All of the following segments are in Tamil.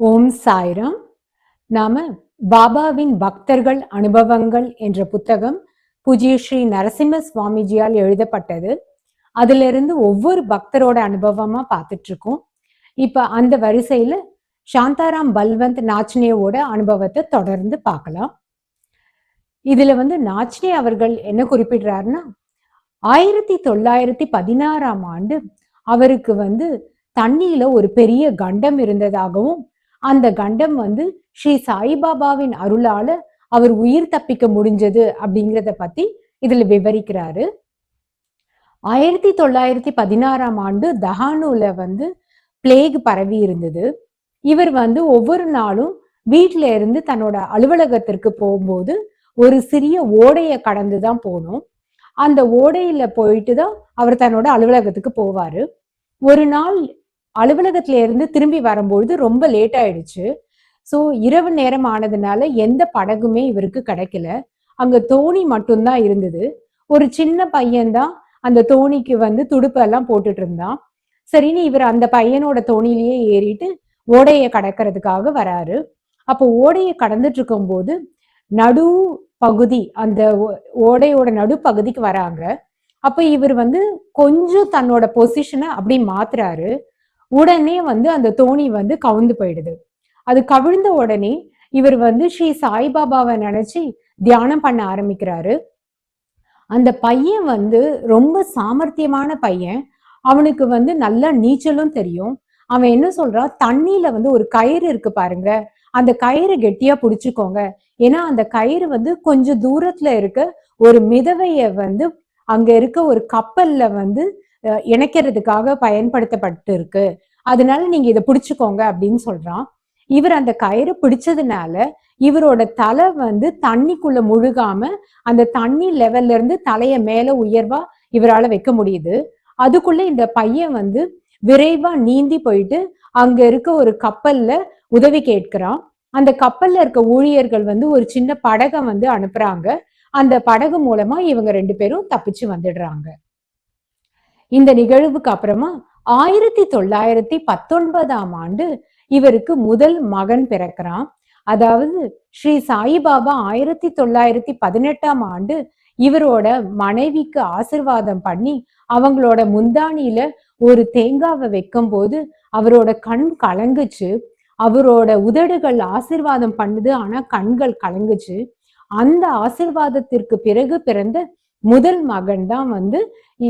ஓம் சாய்ராம். நாம பாபாவின் பக்தர்கள் அனுபவங்கள் என்ற புத்தகம் பூஜ்ய ஸ்ரீ நரசிம்ம சுவாமிஜியால் எழுதப்பட்டது. அதுல இருந்து ஒவ்வொரு பக்தரோட அனுபவமா பார்த்துட்டு இருக்கோம் இப்ப அந்த வரிசையில சாந்தாராம் பல்வந்த் நாச்சினியோட அனுபவத்தை தொடர்ந்து பார்க்கலாம். இதுல வந்து நாச்சினி அவர்கள் என்ன குறிப்பிடுறாருன்னா ஆயிரத்தி தொள்ளாயிரத்தி பதினாறாம் ஆண்டு அவருக்கு வந்து தண்ணியில ஒரு பெரிய கண்டம் இருந்ததாகவும் அந்த கண்டம் வந்து ஸ்ரீ சாய்பாபாவின் அருளால அவர் உயிர் தப்பிக்க முடிஞ்சது அப்படிங்கிறத பத்தி இதுல விவரிக்கிறாரு. ஆயிரத்தி தொள்ளாயிரத்தி பதினாறாம் ஆண்டு தஹானுல வந்து பிளேக் பரவி இருந்தது. இவர் வந்து ஒவ்வொரு நாளும் வீட்டில இருந்து தன்னோட அலுவலகத்திற்கு போகும்போது ஒரு சிறிய ஓடையை கடந்து தான் போகணும் அந்த ஓடையில போயிட்டு தான் அவர் தன்னோட அலுவலகத்துக்கு போவாரு. ஒரு நாள் அலுவலகத்துல இருந்து திரும்பி வரும்பொழுது ரொம்ப லேட் ஆயிடுச்சு. ஸோ இரவு நேரம் ஆனதுனால எந்த படகுமே இவருக்கு கிடைக்கல. அங்க தோணி மட்டும்தான் இருந்தது. ஒரு சின்ன பையன்தான் அந்த தோணிக்கு வந்து துடுப்பு எல்லாம் போட்டுட்டு இருந்தான். சரின்னு இவர் அந்த பையனோட தோணிலேயே ஏறிட்டு ஓடையை கடக்கிறதுக்காக வராரு. அப்போ ஓடையை கடந்துட்டு இருக்கும்போது நடு பகுதி அந்த ஓடையோட நடு பகுதிக்கு வராங்க. அப்ப இவர் வந்து கொஞ்சம் தன்னோட பொசிஷனை அப்படி மாத்துறாரு. உடனே வந்து அந்த தோணி வந்து கவுந்து போயிடுது. அது கவிழ்ந்த உடனே இவர் வந்து ஸ்ரீ சாய்பாபாவை நினைச்சு தியானம் பண்ண ஆரம்பிக்கிறாரு. அந்த பையன் வந்து ரொம்ப சாமர்த்தியமான பையன். அவனுக்கு வந்து நல்லா நீச்சலும் தெரியும். அவன் என்ன சொல்றான் தண்ணியில வந்து ஒரு கயிறு இருக்கு பாருங்க. அந்த கயிறு கெட்டியா புடிச்சுக்கோங்க. ஏன்னா அந்த கயிறு வந்து கொஞ்சம் தூரத்துல இருக்க. ஒரு மிதவைய வந்து அங்க இருக்க ஒரு கப்பல்ல வந்து இணைக்கிறதுக்காக பயன்படுத்தப்பட்டு இருக்கு அதனால நீங்க இதை பிடிச்சுக்கோங்க அப்படின்னு சொல்றான். இவர் அந்த கயிறு பிடிச்சதுனால இவரோட தலை வந்து தண்ணிக்குள்ள முழுகாம அந்த தண்ணி லெவல்ல இருந்து தலைய மேல உயர்வா இவரால வைக்க முடியுது. அதுக்குள்ள இந்த பையன் வந்து விரைவா நீந்தி போயிட்டு அங்க இருக்க ஒரு கப்பல்ல உதவி கேட்கிறான். அந்த கப்பல்ல இருக்க ஊழியர்கள் வந்து ஒரு சின்ன படகை வந்து அனுப்புறாங்க. அந்த படகு மூலமா இவங்க ரெண்டு பேரும் தப்பிச்சு வந்துடுறாங்க. இந்த நிகழ்வுக்கு அப்புறமா ஆயிரத்தி தொள்ளாயிரத்தி பத்தொன்பதாம் ஆண்டு இவருக்கு முதல் மகன் பிறக்கிறான். அதாவது ஸ்ரீ சாயிபாபா ஆயிரத்தி தொள்ளாயிரத்தி பதினெட்டாம் ஆண்டு இவரோட மனைவிக்கு ஆசிர்வாதம் பண்ணி அவங்களோட முந்தானியில ஒரு தேங்காவை வைக்கும் போது அவரோட கண் கலங்குச்சு. அவரோட உதடுகள் ஆசிர்வாதம் பண்ணுது ஆனா கண்கள் கலங்குச்சு. அந்த ஆசிர்வாதத்திற்கு பிறகு பிறந்த முதல் மகன் தான் வந்து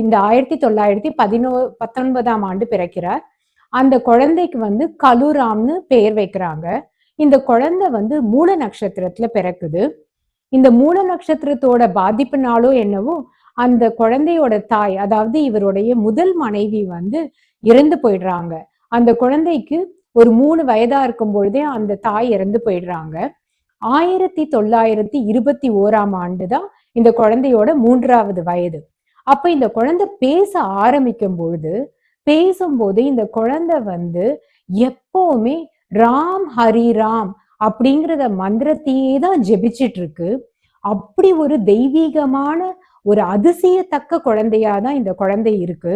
இந்த ஆயிரத்தி தொள்ளாயிரத்தி பதினோ பத்தொன்பதாம் ஆண்டு பிறக்கிறார். அந்த குழந்தைக்கு வந்து கலுராம்னு பெயர் வைக்கிறாங்க. இந்த குழந்தை வந்து மூல நட்சத்திரத்துல பிறக்குது. இந்த மூல நட்சத்திரத்தோட பாதிப்புனாலோ என்னவோ அந்த குழந்தையோட தாய் அதாவது இவருடைய முதல் மனைவி வந்து இறந்து போயிடுறாங்க. அந்த குழந்தைக்கு ஒரு மூணு வயதா இருக்கும் பொழுதே அந்த தாய் இறந்து போயிடுறாங்க. ஆயிரத்தி தொள்ளாயிரத்தி இருபத்தி ஓராம் ஆண்டு தான் இந்த குழந்தையோட மூன்றாவது வயது. அப்ப இந்த குழந்தை பேச ஆரம்பிக்கும் பொழுது பேசும்போது இந்த குழந்தை வந்து எப்பவுமே ராம் ஹரி ராம் அப்படிங்கிறத மந்திரத்தையே தான் ஜெபிச்சிட்டு இருக்கு அப்படி ஒரு தெய்வீகமான ஒரு அதிசயத்தக்க குழந்தையா தான் இந்த குழந்தை இருக்கு.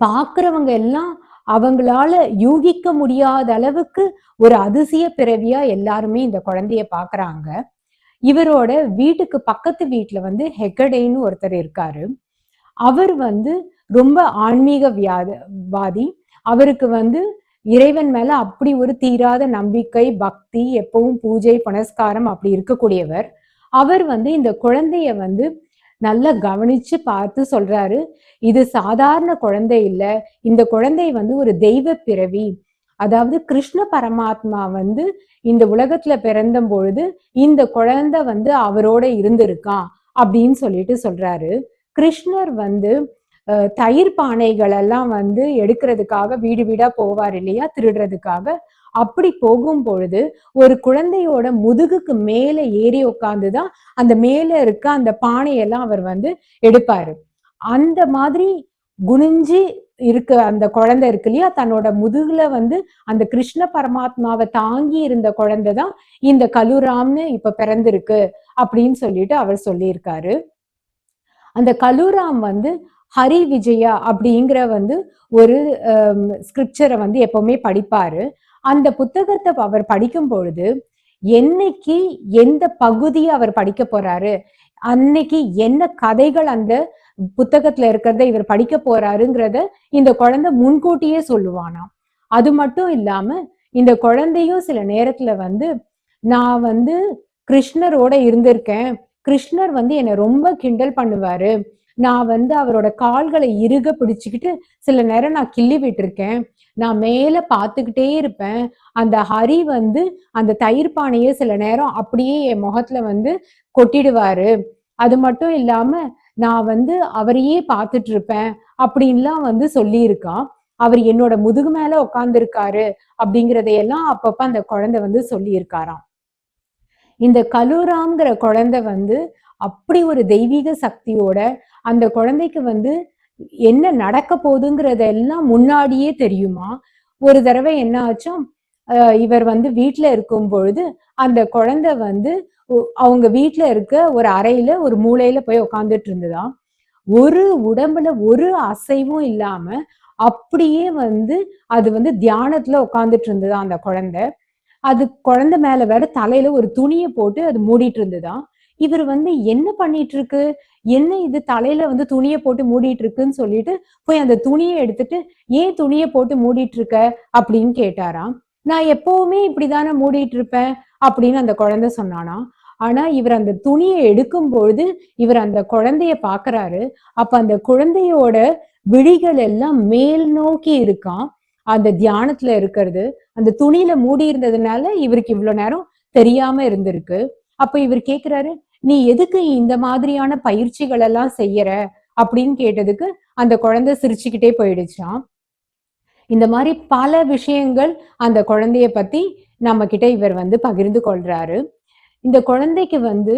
பாக்குறவங்க எல்லாம் அவங்களால யூகிக்க முடியாத அளவுக்கு ஒரு அதிசய பிறவியா எல்லாருமே இந்த குழந்தைய பாக்குறாங்க. இவரோட வீட்டுக்கு பக்கத்து வீட்டுல வந்து ஹெக்கடேன்னு ஒருத்தர் இருக்காரு. அவர் வந்து ரொம்ப ஆன்மீக வியாதவாதி அவருக்கு வந்து இறைவன் மேல அப்படி ஒரு தீராத நம்பிக்கை பக்தி எப்பவும் பூஜை புனஸ்காரம் அப்படி இருக்கக்கூடியவர். அவர் வந்து இந்த குழந்தைய வந்து நல்லா கவனிச்சு பார்த்து சொல்றாரு. இது சாதாரண குழந்தை இல்ல. இந்த குழந்தை வந்து ஒரு தெய்வ பிறவி. அதாவது கிருஷ்ண பரமாத்மா வந்து இந்த உலகத்துல பிறந்த பொழுது இந்த குழந்தை வந்து அவரோட இருந்திருக்கான் அப்படின்னு சொல்லிட்டு சொல்றாரு. கிருஷ்ணர் வந்து தயிர் பானைகள் எல்லாம் வந்து எடுக்கிறதுக்காக வீடு வீடா போவார் இல்லையா திருடுறதுக்காக. அப்படி போகும் பொழுது ஒரு குழந்தையோட முதுகுக்கு மேல ஏறி உட்காந்துதான் அந்த மேல இருக்க அந்த பானையெல்லாம் அவர் வந்து எடுப்பாரு. அந்த மாதிரி குனிஞ்சு இருக்க அந்த குழந்தை இருக்கு இல்லையா தன்னோட முதுகுல வந்து அந்த கிருஷ்ண பரமாத்மாவை தாங்கி இருந்த குழந்தை தான் இந்த கலுராம்னு இப்ப பிறந்திருக்கு அப்படின்னு சொல்லிட்டு அவர் சொல்லியிருக்காரு. அந்த கலுராம் வந்து ஹரி விஜயா அப்படிங்கிற வந்து ஒரு ஸ்கிரிப்சரை வந்து எப்பவுமே படிப்பாரு. அந்த புத்தகத்தை அவர் படிக்கும் பொழுது என்னைக்கு எந்த பகுதியை அவர் படிக்க போறாரு அன்னைக்கு என்ன கதைகள் அந்த புத்தகத்துல இருக்கிறத இவர் படிக்க போறாருங்கிறத இந்த குழந்தை முன்கூட்டியே சொல்லுவானாம். அது மட்டும் இல்லாம இந்த குழந்தையும் சில நேரத்துல வந்து நான் வந்து கிருஷ்ணரோட இருந்திருக்கேன். கிருஷ்ணர் வந்து என்னை ரொம்ப கிண்டல் பண்ணுவாரு. நான் வந்து அவரோட கால்களை இறுக பிடிச்சுக்கிட்டு சில நேரம் நான் கிள்ளி விட்டுருக்கேன். நான் மேல பார்த்துக்கிட்டே இருப்பேன். அந்த ஹரி வந்து அந்த தயிர் பானையை சில நேரம் அப்படியே என் முகத்துல வந்து கொட்டிடுவாரு. அது மட்டும் இல்லாம நான் வந்து அவரையே பார்த்துட்டு இருப்பேன் அப்படின்லாம் வந்து சொல்லியிருக்கான். அவர் என்னோட முதுகு மேல உட்கார்ந்துருக்காரு அப்படிங்கிறதையெல்லாம் அப்பப்ப அந்த குழந்தை வந்து சொல்லியிருக்காராம். இந்த கலூராம்ங்கிற குழந்தை வந்து அப்படி ஒரு தெய்வீக சக்தியோட அந்த குழந்தைக்கு வந்து என்ன நடக்க போகுதுங்கிறதெல்லாம் முன்னாடியே தெரியுமா? ஒரு தடவை என்ன ஆச்சும் இவர் வந்து வீட்டுல இருக்கும் பொழுது அந்த குழந்தை வந்து அவங்க வீட்டுல இருக்க ஒரு அறையில ஒரு மூளையில போய் உக்காந்துட்டு இருந்ததா? ஒரு உடம்புல ஒரு அசைவும் இல்லாம அப்படியே வந்து அது வந்து தியானத்துல உட்காந்துட்டு இருந்ததா அந்த குழந்தை? அது குழந்தை மேல வேற தலையில ஒரு துணியை போட்டு அது மூடிட்டு இருந்ததா? இவர் வந்து என்ன பண்ணிட்டு இருக்கு? என்ன இது தலையில வந்து துணியை போட்டு மூடிட்டு இருக்குன்னு சொல்லிட்டு போய் அந்த துணியை எடுத்துட்டு ஏன் துணியை போட்டு மூடிட்டு இருக்க? அப்படின்னு கேட்டாராம். நான் எப்பவுமே இப்படிதானே மூடிட்டு இருப்பேன் அப்படின்னு அந்த குழந்தை சொன்னானா. ஆனா இவர் அந்த துணியை எடுக்கும் பொழுது இவர் அந்த குழந்தைய பாக்குறாரு அப்ப அந்த குழந்தையோட விழிகள் எல்லாம் மேல் நோக்கி இருக்கான் அந்த தியானத்துல இருக்கிறது அந்த துணியில மூடி இருந்ததுனால இவருக்கு இவ்வளவு நேரம் தெரியாம இருந்திருக்கு. அப்ப இவர் கேக்குறாரு நீ எதுக்கு இந்த மாதிரியான பயிற்சிகள் எல்லாம் செய்யற? அப்படின்னு கேட்டதுக்கு அந்த குழந்தை சிரிச்சுக்கிட்டே போயிடுச்சான் இந்த மாதிரி பல விஷயங்கள் அந்த குழந்தைய பத்தி நம்ம கிட்ட இவர் வந்து பகிர்ந்து கொள்றாரு. இந்த குழந்தைக்கு வந்து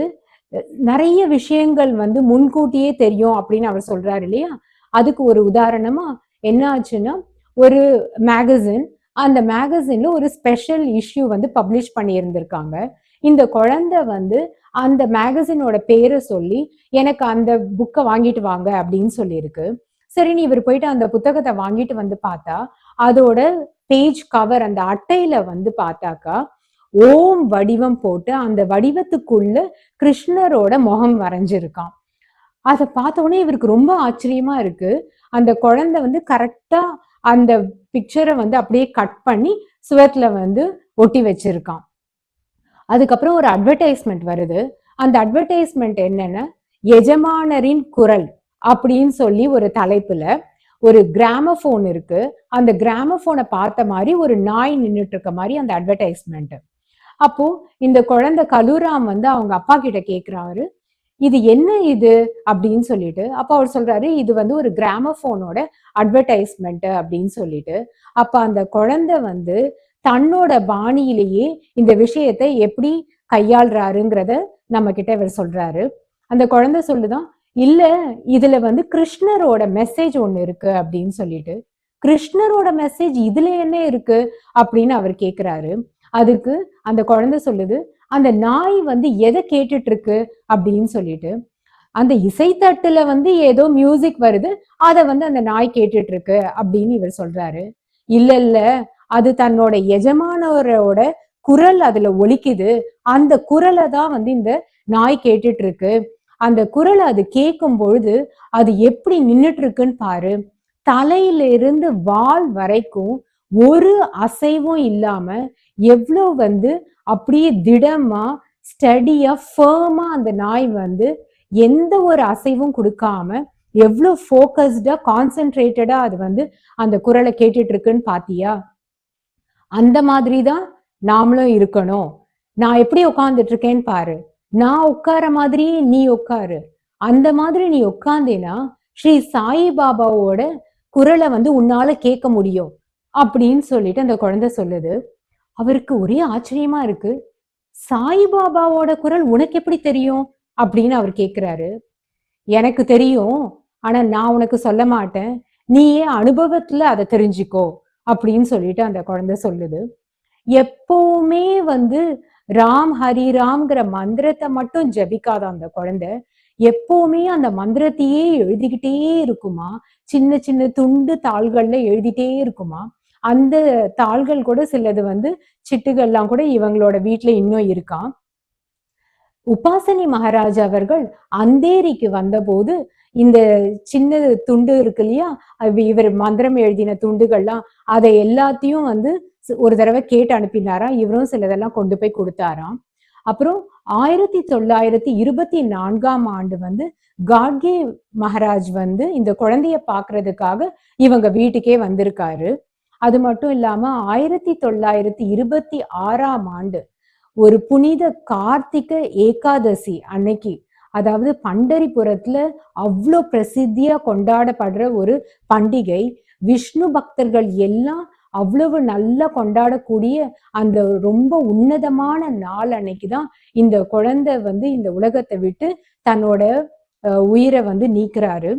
நிறைய விஷயங்கள் வந்து முன்கூட்டியே தெரியும் அப்படின்னு அவர் சொல்றாரு இல்லையா? அதுக்கு ஒரு உதாரணமா என்ன ஆச்சுன்னா ஒரு மேகசின் அந்த மேகசின்ல ஒரு ஸ்பெஷல் இஷ்யூ வந்து பப்ளிஷ் பண்ணியிருந்திருக்காங்க. இந்த குழந்தை வந்து அந்த மேகசினோட பேரை சொல்லி எனக்கு அந்த புக்கை வாங்கிட்டு வாங்க அப்படின்னு சொல்லியிருக்கு. சரின்னு இவர் போயிட்டு அந்த புத்தகத்தை வாங்கிட்டு வந்து பார்த்தா அதோட பேஜ் கவர் அந்த அட்டையில வந்து பார்த்தாக்கா ஓம் வடிவம் போட்டு அந்த வடிவத்துக்குள்ள கிருஷ்ணரோட முகம் வரைஞ்சிருக்கான். அதை பார்த்த உடனே இவருக்கு ரொம்ப ஆச்சரியமா இருக்கு. அந்த குழந்தை வந்து கரெக்டா அந்த பிக்சரை வந்து அப்படியே கட் பண்ணி சுவர்ல வந்து ஒட்டி வச்சிருக்கான். அதுக்கப்புறம் ஒரு அட்வர்டைஸ்மெண்ட் வருது. அந்த அட்வர்டைஸ்மெண்ட் என்னன்னா எஜமானரின் குரல் அப்படின்னு சொல்லி ஒரு தலைப்புல ஒரு கிராமபோன் இருக்கு. அந்த கிராமபோனை பார்த்த மாதிரி ஒரு நாய் நின்றுட்டு இருக்க மாதிரி அந்த அட்வர்டைஸ்மெண்ட் அப்போ இந்த குழந்தை கலூராம் வந்து அவங்க அப்பா கிட்ட கேக்குறாரு இது என்ன இது? அப்படின்னு சொல்லிட்டு அப்ப அவர் சொல்றாரு இது வந்து ஒரு கிராமபோனோட அட்வர்டைஸ்மெண்ட் அப்படின்னு சொல்லிட்டு. அப்ப அந்த குழந்தை வந்து தன்னோட பாணியிலேயே இந்த விஷயத்தை எப்படி கையாளுறாருங்கிறத நம்ம கிட்ட இவர் சொல்றாரு. அந்த குழந்தை சொல்லுதான் இல்ல இதுல வந்து கிருஷ்ணரோட மெசேஜ் ஒண்ணு இருக்கு அப்படின்னு சொல்லிட்டு கிருஷ்ணரோட மெசேஜ் இதுல என்ன இருக்கு அப்படின்னு அவர் கேக்குறாரு. அதுக்கு அந்த குழந்தை சொல்லுது அந்த நாய் வந்து எதை கேட்டுட்டு இருக்கு அப்படின்னு சொல்லிட்டு அந்த இசைத்தட்டுல வந்து ஏதோ மியூசிக் வருது அத வந்து அந்த நாய் கேட்டுட்டு இருக்கு அப்படின்னு இவர் சொல்றாரு. இல்ல இல்ல அது தன்னோட எஜமானவரோட குரல் அதுல ஒலிக்குது அந்த குரலை தான் வந்து இந்த நாய் கேட்டுட்டு இருக்கு அந்த குரலை அது கேட்கும் பொழுது அது எப்படி நின்றுட்டு இருக்குன்னு பாரு. தலையிலிருந்து வால் வரைக்கும் ஒரு அசைவும் இல்லாம எவ்வளோ வந்து அப்படியே திடமா ஸ்டடியா ஃபேர்மா அந்த நாய் வந்து எந்த ஒரு அசைவும் கொடுக்காம எவ்வளோ ஃபோக்கஸ்டா கான்சென்ட்ரேட்டடா அது வந்து அந்த குரலை கேட்டுட்டு இருக்குன்னு பாத்தியா? அந்த மாதிரி தான் நாமளும் இருக்கணும். நான் எப்படி உட்காந்துட்டு இருக்கேன்னு பாரு. நான் உட்கார மாதிரி நீ உட்காரு. அந்த மாதிரி நீ உட்காந்தேனா ஸ்ரீ சாய் பாபாவோட குரலை வந்து உன்னால கேட்க முடியும் அப்படின்னு சொல்லிட்டு அந்த குழந்தை சொல்லுது. அவருக்கு ஒரே ஆச்சரியமா இருக்கு. சாய்பாபாவோட குரல் உனக்கு எப்படி தெரியும்? அப்படின்னு அவர் கேக்குறாரு. எனக்கு தெரியும் ஆனா நான் உனக்கு சொல்ல மாட்டேன். நீயே அனுபவத்துல அதை தெரிஞ்சுக்கோ? அப்படின்னு சொல்லிட்டு அந்த குழந்தை சொல்லுது. எப்பவுமே வந்து ராம் ஹரி ராம்ங்கிற மந்திரத்தை மட்டும் ஜபிக்காத அந்த குழந்தை எப்பவுமே அந்த மந்திரத்தையே எழுதிக்கிட்டே இருக்குமா? சின்ன சின்ன துண்டு தாள்கள்ல எழுதிட்டே இருக்குமா? அந்த தாள்கள் கூட சிலது வந்து சிட்டுகள்லாம் கூட இவங்களோட வீட்டுல இன்னும் இருக்கான் உபாசனி மகாராஜ் அவர்கள் அந்தேரிக்கு வந்தபோது இந்த சின்ன துண்டு இருக்கு இல்லையா? இவர் மந்திரம் எழுதின துண்டுகள்லாம் அதை எல்லாத்தையும் வந்து ஒரு தடவை கேட்டு அனுப்பினாரா? இவரும் சிலதெல்லாம் கொண்டு போய் கொடுத்தாராம். அப்புறம் ஆயிரத்தி தொள்ளாயிரத்தி இருபத்தி நான்காம் ஆண்டு வந்து காட்கே மகாராஜ் வந்து இந்த குழந்தைய பாக்குறதுக்காக இவங்க வீட்டுக்கே வந்திருக்காரு. அது மட்டும் இல்லாம ஆயிரத்தி தொள்ளாயிரத்தி இருபத்தி ஆறாம் ஆண்டு ஒரு புனித கார்த்திக ஏகாதசி அன்னைக்கு அதாவது பண்டரிபுரத்துல அவ்வளோ பிரசித்தியா கொண்டாடப்படுற ஒரு பண்டிகை. விஷ்ணு பக்தர்கள் எல்லாம் அவ்வளவு நல்லா கொண்டாடக்கூடிய அந்த ரொம்ப உன்னதமான நாள் அன்னைக்கு தான் இந்த குழந்தை வந்து இந்த உலகத்தை விட்டு தன்னோட உயிரை வந்து நீக்கிறாரு.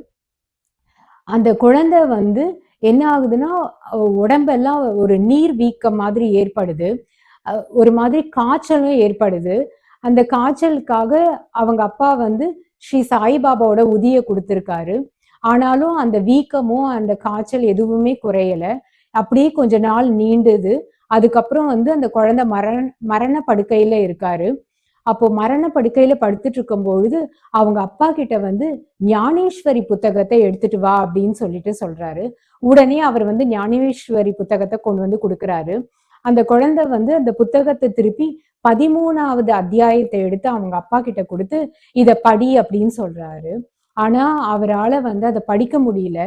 அந்த குழந்தை வந்து என்ன ஆகுதுன்னா உடம்பெல்லாம் ஒரு நீர் வீக்கம் மாதிரி ஏற்படுது. ஒரு மாதிரி காய்ச்சலும் ஏற்படுது. அந்த காய்ச்சலுக்காக அவங்க அப்பா வந்து ஸ்ரீ சாய்பாபாவோட உதிய கொடுத்துருக்காரு. ஆனாலும் அந்த வீக்கமும் அந்த காய்ச்சல் எதுவுமே குறையல. அப்படியே கொஞ்ச நாள் நீண்டுது. அதுக்கப்புறம் வந்து அந்த குழந்தை மரண மரண படுக்கையில இருக்காரு. அப்போ மரண படுக்கையில படுத்துட்டு இருக்கும் பொழுது அவங்க அப்பா கிட்ட வந்து ஞானேஸ்வரி புத்தகத்தை எடுத்துட்டு வா அப்படின்னு சொல்லிட்டு சொல்றாரு. உடனே அவர் வந்து ஞானேஸ்வரி புத்தகத்தை கொண்டு வந்து கொடுக்குறாரு. அந்த குழந்தை வந்து அந்த புத்தகத்தை திருப்பி பதிமூணாவது அத்தியாயத்தை எடுத்து அவங்க அப்பா கிட்ட கொடுத்து இதை படி அப்படின்னு சொல்றாரு. ஆனா அவரால் வந்து அதை படிக்க முடியல.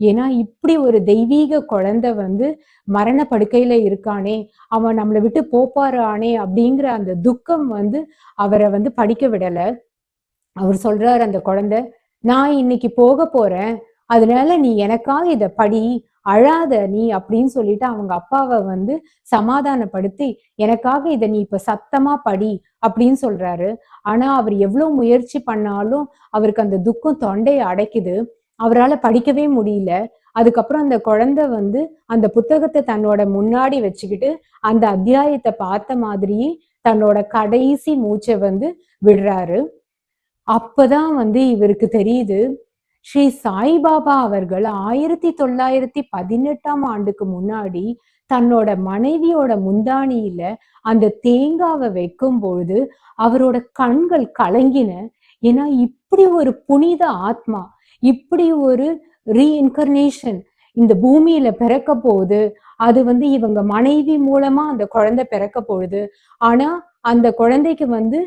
ஏன்னா இப்படி ஒரு தெய்வீக குழந்தை வந்து மரண படுக்கையில இருக்கானே அவன் நம்மளை விட்டு போப்பாரானே அப்படிங்கிற அந்த துக்கம் வந்து அவரை வந்து படிக்க விடல. அவர் சொல்றாரு அந்த குழந்தை நான் இன்னைக்கு போக போறேன். அதனால நீ எனக்காக இத படி அழாத நீ அப்படின்னு சொல்லிட்டு அவங்க அப்பாவை வந்து சமாதானப்படுத்தி எனக்காக இதை நீ இப்ப சத்தமா படி அப்படின்னு சொல்றாரு. ஆனா அவர் எவ்வளவு முயற்சி பண்ணாலும் அவருக்கு அந்த துக்கம் தொண்டையை அடைக்குது. அவரால் படிக்கவே முடியல. அதுக்கப்புறம் அந்த குழந்தை வந்து அந்த புத்தகத்தை தன்னோட முன்னாடி வச்சுக்கிட்டு அந்த அத்தியாயத்தை பார்த்த மாதிரியே தன்னோட கடைசி மூச்சை வந்து விடுறாரு. அப்பதான் வந்து இவருக்கு தெரியுது ஸ்ரீ சாய்பாபா அவர்கள் ஆயிரத்தி தொள்ளாயிரத்தி பதினெட்டாம் ஆண்டுக்கு முன்னாடி தன்னோட மனைவியோட முந்தானியில அந்த தேங்காவை வைக்கும் பொழுது அவரோட கண்கள் கலங்கின. ஏன்னா இப்படி ஒரு புனித ஆத்மா இப்படி ஒரு ரீஇன்கர்னேஷன் இந்த பூமியில பிறக்க போகுது. அது வந்து இவங்க மனைவி மூலமா அந்த குழந்தை பிறக்க போகுது. ஆனா அந்த குழந்தைக்கு வந்து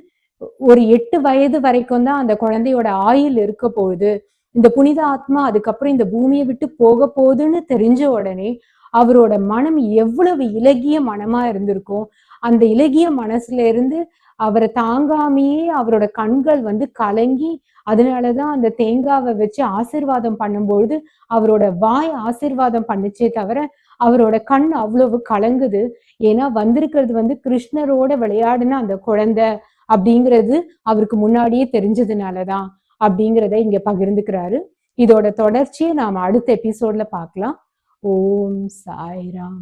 ஒரு எட்டு வயது வரைக்கும் தான் அந்த குழந்தையோட ஆயில் இருக்க போகுது. இந்த புனித ஆத்மா அதுக்கப்புறம் இந்த பூமியை விட்டு போக போகுதுன்னு தெரிஞ்ச உடனே அவரோட மனம் எவ்வளவு இலகிய மனமா இருந்திருக்கும் அந்த இலகிய மனசுல இருந்து அவரை தாங்காமையே அவரோட கண்கள் வந்து கலங்கி அதனாலதான் அந்த தேங்காவை வச்சு ஆசிர்வாதம் பண்ணும்பொழுது அவரோட வாய் ஆசிர்வாதம் பண்ணுச்சே தவிர அவரோட கண் அவ்வளவு கலங்குது. ஏன்னா வந்திருக்கிறது வந்து கிருஷ்ணரோட விளையாடுன அந்த குழந்தை அப்படிங்கிறது அவருக்கு முன்னாடியே தெரிஞ்சதுனாலதான். அப்படிங்கிறத இங்க பகிர்ந்துக்கிறாரு. இதோட தொடர்ச்சியை நாம அடுத்த எபிசோட்ல பார்க்கலாம். ஓம் சாய்ராம்.